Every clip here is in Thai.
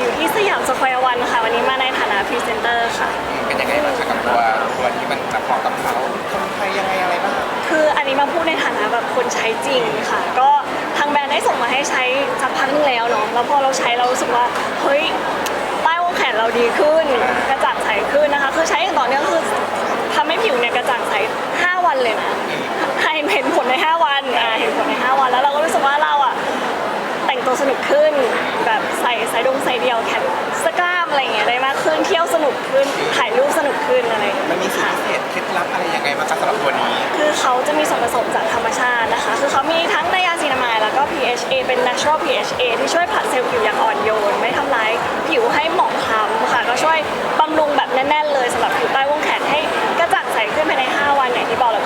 อยู่ที่สยามสแควร์วันค่ะ วันนี้มาในฐานะพรีเซนเตอร์ค่ะ เป็นยังไงบ้างคะกับตัวตัวที่มันจะเหมาะกับเขาคนไทยยังไงอะไรบ้างคืออันนี้มาพูดในฐานะแบบคนใช้จริงค่ะ ก็ทางแบรนด์ได้ส่งมาให้ใช้สักพักนึงแล้วเนาะแล้วพอเราใช้เรารู้สึกว่าเฮ้ยใต้วงแขนเราดีขึ้นกระจ่างใสขึ้นนะคะ คือใช้อย่างต่อเนื่องคือ เดียวแขนสกล้ามอะไรอย่างเงี้ยได้มากขึ้นเที่ยวสนุกขึ้นถ่ายรูปสนุกขึ้นอะไรอย่างเงี้ยมันมีสูตรค่ะ พิเศษเคล็ดลับอะไรยังไงบ้างคะสำหรับตัวนี้ คือเขาจะมีส่วนผสมจากธรรมชาตินะคะ คือเขามีทั้งไดอาซีนามายแล้วก็ PHA เป็น natural PHA ที่ช่วยผลัดเซลล์ผิวอย่างอ่อนโยน ไม่ทำร้ายผิวให้หมองคล้ำค่ะ ก็ช่วยบำรุงแบบแน่นๆเลยสำหรับผิวใต้วงแขนให้กระจ่างใสขึ้นภายใน 5 วันอย่างที่บอกแล้วก็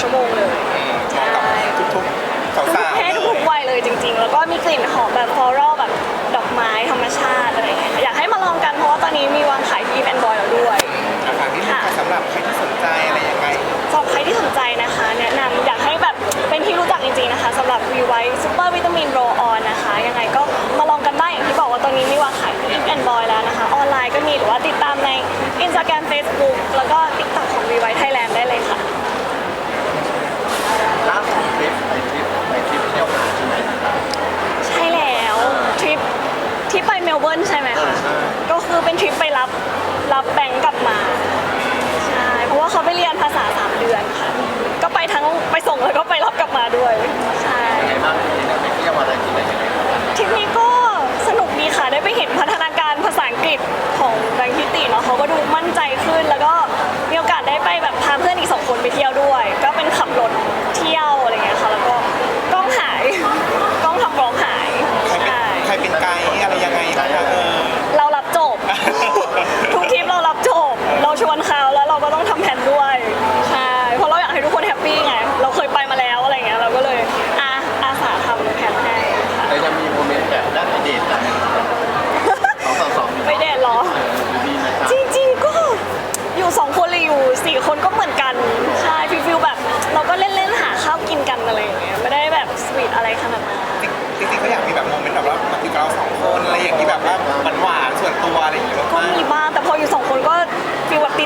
ชั่วโมงเลยอืมเหมาะกับทุกๆทุกสาวเพศทุกวัยเลยจริง ๆ แล้วก็มีกลิ่นหอมแบบฟลอรัลแบบดอกไม้ธรรมชาติอะไรอย่างเงี้ยอยากให้มาลองกันเพราะว่าตอนนี้มีวางขายที่แอนบอยแล้วด้วยๆอาหารที่นึงค่ะ สำหรับใครที่สนใจอะไรยังไงสำหรับใครที่สนใจนะคะ แนะนำอยากให้แบบเป็นที่รู้จักจริงๆนะคะสำหรับ v ีไวซูเปอร์วิตามินโรออนนะคะ ยังไงก็มาลองกันได้อย่างที่บอกว่าตอนนี้มีวางขายที่แอนบอยแล้วนะคะ ออนไลน์ก็มีหรือว่าติดตามใน Instagram Facebook แล้วก็ TikTok ของ v ีไวไทยแลนด์ได้เลยค่ะ ล่าสุดทริปไปทริปไปทริปเที่ยวหาดใช่ไหม ใช่แล้วทริปที่ไปเมลเบิร์นใช่ไหมคะ ก็คือเป็นทริปไปรับ รับแบงก์กลับมาใช่เพราะว่าเขาไปเรียนภาษา3เดือนค่ะ ก็ไปทั้งไปส่งแล้วก็ไปรับกลับมาด้วยใช่ยังไงบ้างที่ไหนไปเที่ยวอะไรกินอะไรยังไงบ้างทริปนี้ก็สนุกดีค่ะได้ไปเห็นพัฒนาการภาษาอังกฤษของแบงค์ทิติเนาะเขาก็ดูมั่นใจ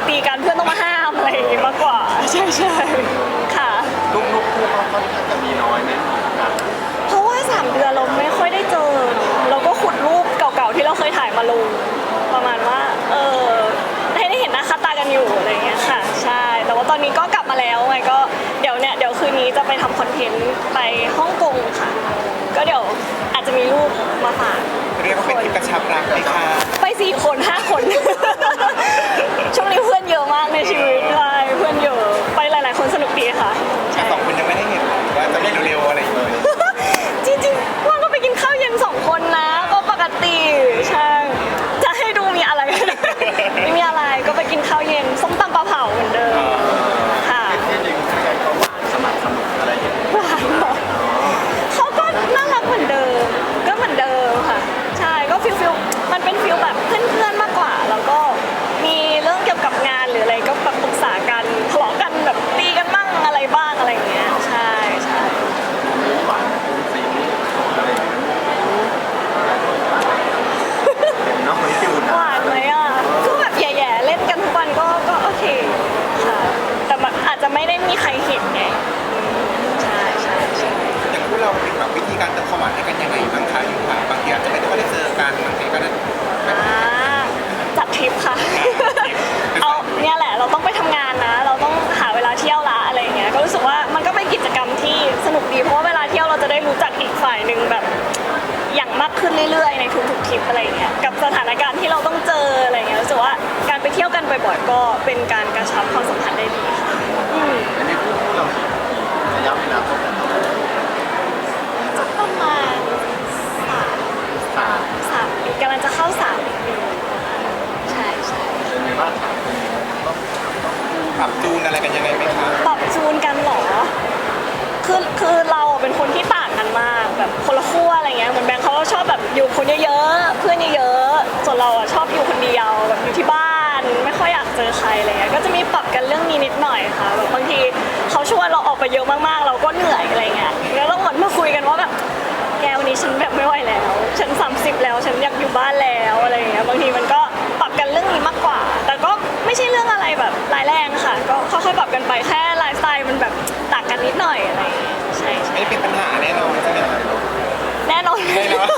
ตีๆกันเพื่อนต้องมาห้ามอะไรอย่างงี้มากกว่า ใช่ใช่ค่ะ ลูกลูกคู่เขาค่อนข้างจะมีน้อยไหมครับเพราะว่าสามเดือนเราไม่ค่อยได้เจอเนอะเราก็ขุดรูปเก่าๆที่เราเคยถ่ายมาลง ประมาณว่า เออให้ได้เห็นหน้าค่าตากันอยู่อะไรอย่างเงี้ยค่ะ ใช่ แต่ว่าตอนนี้ก็กลับมาแล้วไงก็เดี๋ยวเนี่ยเดี๋ยวคืนนี้จะไปทำคอนเทนต์ไปฮ่องกงค่ะ ก็เดี๋ยวอาจจะมีรูปมาฝากๆเรียกว่าเป็นทริปกระชับรักไหมคะไปสี่คนห้าคน ช่วงนี้เพื่อนเยอะ เรื่อยๆ ในทุกๆทริปอะไรอย่างเงี้ยกับสถานการณ์ที่เราต้องเจออะไรเงี้ยรู้สึกว่าการไปเที่ยวกันบ่อยๆก็เป็นการกระชับ ที่บ้าน ไม่ค่อยอยากเจอใครอะไรเงี้ยก็จะมีปรับกันเรื่องนี้นิดหน่อยค่ะแบบบางทีเขาชวนเราออกไปเยอะมากๆ เราก็เหนื่อยอะไรเงี้ยแล้วเราเหมดมาคุยกันว่าแบบแกวันนี้ฉันแบบไม่ไหวแล้ว ฉันสามสิบแล้วฉันอยากอยู่บ้านแล้วอะไรเงี้ยบางทีมันก็ปรับกันเรื่องนี้มากกว่า แต่ก็ไม่ใช่เรื่องอะไรแบบร้ายแรงค่ะ ก็ค่อยๆปรับกันไปแค่ไลฟ์สไตล์มันแบบต่างกันนิดหน่อยอะไรใช่ใช่ไม่เป็นปัญหาแน่นอนใช่ไหมแน่นอน แน่นอน